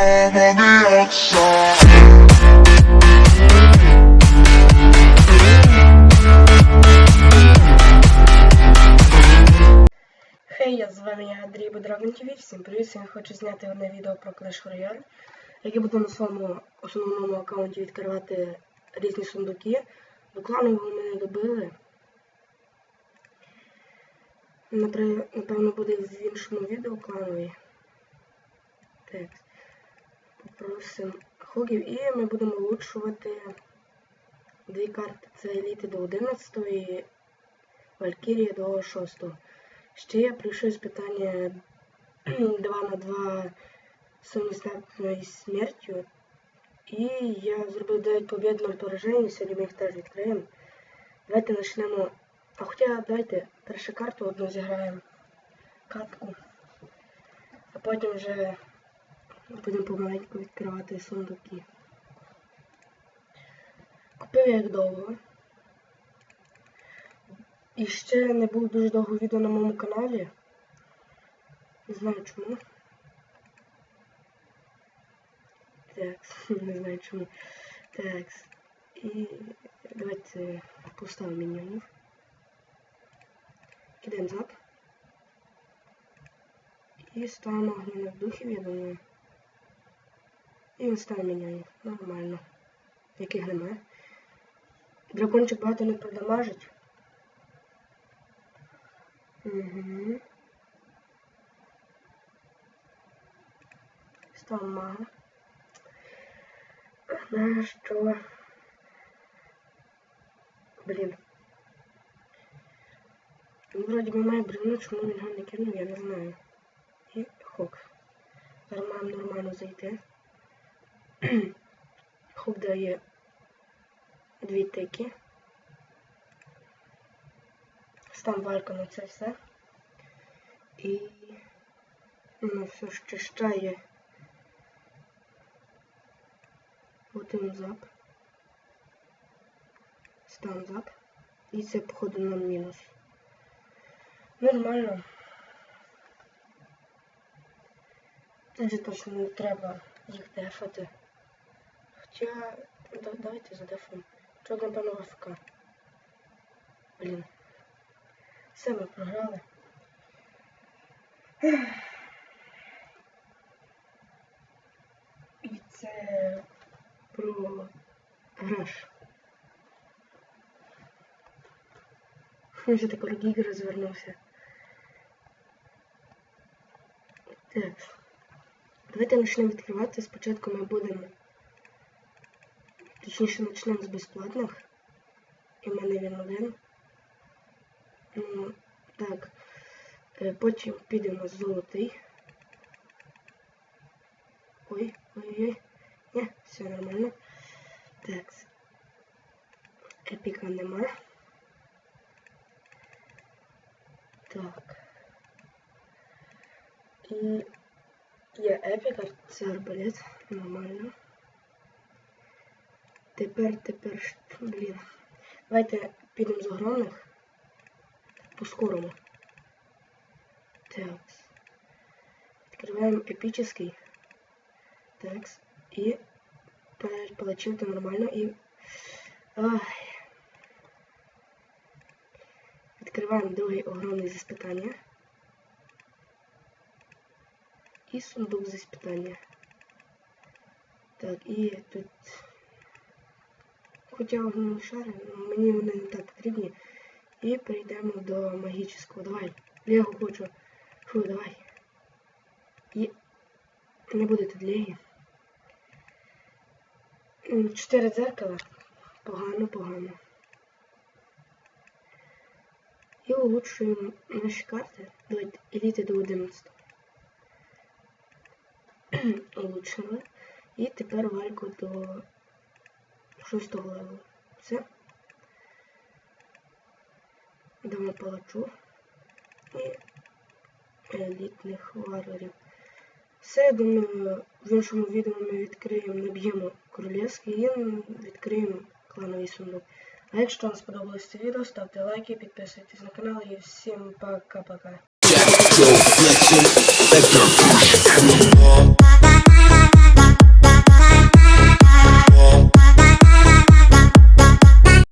Хей, я з вами я Андрій Бодрагон ТВ. Всім привіт! Сьогодні хочу зняти одне відео про Clash Royale. Як я буду на своєму основному аккаунті відкривати різні сундуки. До кланового мене добили. Напевно буде в іншому відео клановий. Так. Попросимо хогів і ми будемо влучшувати дві карти. Це еліти до 11 і Валькірія до 6. Ще я прийшов з питання 2 на 2 суміснятною смертю. І я зробив 9 побід 0 поражень, сьогодні ми їх теж відкриємо. Давайте почнемо. А хоча давайте першу карту одну зіграємо. Катку. А потім вже будемо помаленьку відкривати сундуки. Купив я їх довго. І ще не було дуже довго відео на моєму каналі. Не знаю чому. Так, не знаю чому. Так. І давайте поставимо міньйонів. Кидаємо зап. І ставимо огняних духів, я думаю. І ставимо міньйонів. Нормально. Яких немає. Дракончик багато не продамажить. Угу. Став мага. На що? Блін. Він вроді би має бревно, чому він його кинув, я не знаю. І хок. Маємо нормально зайти. Хок дає дві тики. Став валька на це все. І ну, все ж чищає один зап. Стан зап. І це, походу, на мінус. Нормально. Же точно не треба їх дефати. Хоча, да- давайте задефаємо. Чого, напевно, АФК. Блін. Все ми програли. І це про граш. Він же так Рогіг розвернувся. Так. Давайте почнемо відкривати. Спочатку ми будемо. Точніше почнемо з безплатних. І в мене він один. Ну, так. Е, Потім підемо з золотий. Ой, ой-ой. Ні, все нормально. Так. Епіка нема. Так. І є епіка, це арбалет. Нормально. Тепер, тепер, блін. Давайте підемо з огромних по-скорому. Так. Відкриваємо епічний. Так. І палачів нормально і. Ай. Відкриваємо другий огромний зі спитання. І сундук зі спитання. Так, і тут. Хоча огненні шари, мені вони не так потрібні. І перейдемо до магічного. Давай. Лего хочу. Фу, давай. І не буде тут легі. Чотири дзеркала. Погано, погано. І улучшуємо наші карти. Давайте еліти до 11. Улучшили. І тепер вальку до 6 левелу. Все. Дамо палачу і елітних варварів. Все, я думаю, в іншому відео ми відкриємо, наб'ємо королівський і відкриємо клановий сундук. А якщо вам сподобалось це відео, ставте лайки, підписуйтесь на канал і всім пока-пока.